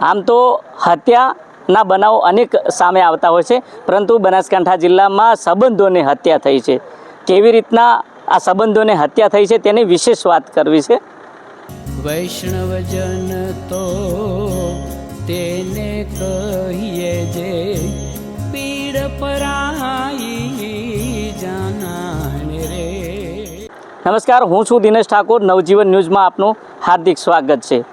આમ તો હત્યાના બનાવો અનેક સામે આવતા હોય છે પરંતુ બનાસકાંઠા જિલ્લામાં સંબંધોની હત્યા થઈ છે. કેવી રીતના આ સંબંધોને હત્યા થઈ છે તેની વિશેષ વાત કરવી છે? વૈષ્ણવજન તો તેને કહીએ જે પીડ પરાઈ જાનાને રે. નમસ્કાર હું છું દિનેશ ઠાકોર. નવજીવન ન્યૂઝમાં આપનું હાર્દિક સ્વાગત છે.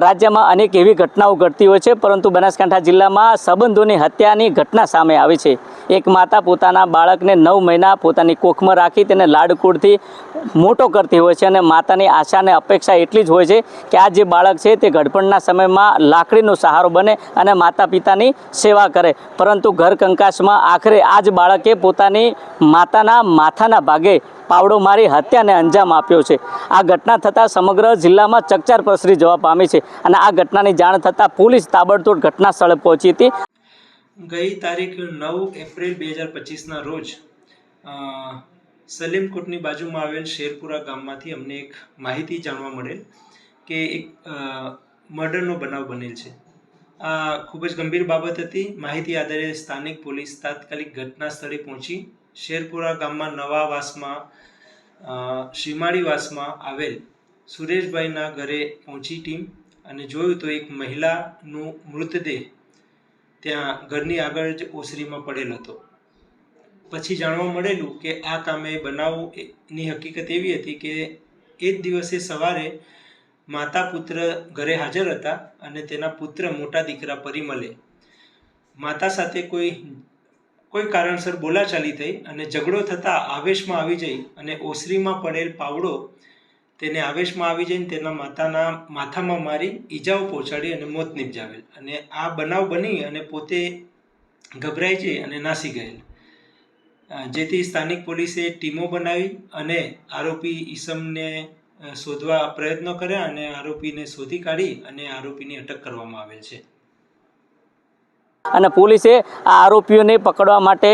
રાજ્યમાં અનેક એવી ઘટનાઓ ઘટતી હોય છે, પરંતુ બનાસકાંઠા જિલ્લામાં સંબંધોની હત્યાની ઘટના સામે આવી છે. એક માતા પોતાના બાળકને નવ મહિના પોતાની કોખમાં રાખી તેને લાડકુડથી મોટો કરતી હોય છે અને માતાની આશા અપેક્ષા એટલી જ હોય છે કે આ જે બાળક છે તે ઘડપણના સમયમાં લાકડીનો સહારો બને અને માતા પિતાની સેવા કરે. પરંતુ ઘર કંકાસમાં આખરે આ જ બાળકે પોતાની માતાના માથાના ભાગે પાવડો મારી હત્યાને અંજામ આપ્યો છે. આ ઘટના થતાં સમગ્ર જિલ્લામાં ચકચાર પ્રસરી જવા પામી છે અને આ ઘટનાની જાણ થતાં પોલીસ તાબડતોડ ઘટના સ્થળે પહોંચી હતી. ગઈ તારીખ નવ એપ્રિલ બે હજાર પચીસના રોજ સલીમકોટની બાજુમાં આવેલ શેરપુરા ગામમાંથી અમને એક માહિતી જાણવા મળેલ કે એક મર્ડરનો બનાવ બનેલ છે. આ ખૂબ જ ગંભીર બાબત હતી. માહિતી આધારે સ્થાનિક પોલીસ તાત્કાલિક ઘટના સ્થળે પહોંચી શેરપુરા ગામમાં નવા વાસમાં શિમાળી વાસમાં આવેલ સુરેશભાઈના ઘરે પહોંચી ટીમ અને જોયું તો એક મહિલાનું મૃતદેહ ત્યાં ઘરની આગળ જ ઓસરીમાં પડેલ હતો. પછી જાણવા મળેલું કે આ કામે બનાવની હકીકત એવી હતી કે એ જ દિવસે સવારે માતા પુત્ર ઘરે હાજર હતા અને તેના પુત્ર મોટા દીકરા પરિમલે. માતા સાથે કોઈ કોઈ કારણસર બોલાચાલી થઈ અને ઝઘડો થતાં આવેશમાં આવી જઈ અને ઓસરીમાં પડેલ પાવડો તેને આવેશમાં આવી જઈને તેના માતાના માથામાં મારી ઈજાઓ પહોંચાડી અને મોત નિપજાવેલ. અને આ બનાવ બની અને પોતે ગભરાઈ જઈ અને નાસી ગયેલ. જેથી સ્થાનિક પોલીસે ટીમો બનાવી અને આરોપી ઈસમને શોધવા પ્રયત્નો કર્યા અને આરોપીને શોધી કાઢી અને આરોપીની અટક કરવામાં આવેલ છે. અને પોલીસે આ આરોપીઓને પકડવા માટે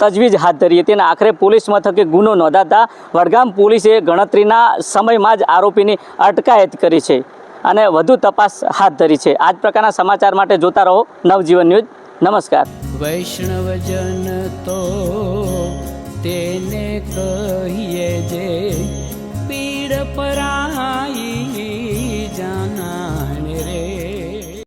તજવીજ હાથ ધરી હતી અને આખરે પોલીસ મથકે ગુનો નોંધાતા વડગામ પોલીસે ગણતરીના સમયમાં જ આરોપીની અટકાયત કરી છે અને વધુ તપાસ હાથ ધરી છે. આ જ પ્રકારના સમાચાર માટે જોતા રહો નવજીવન ન્યૂઝ. નમસ્કાર. વૈષ્ણવજન તો કહીએ જે પીડ પરાઈ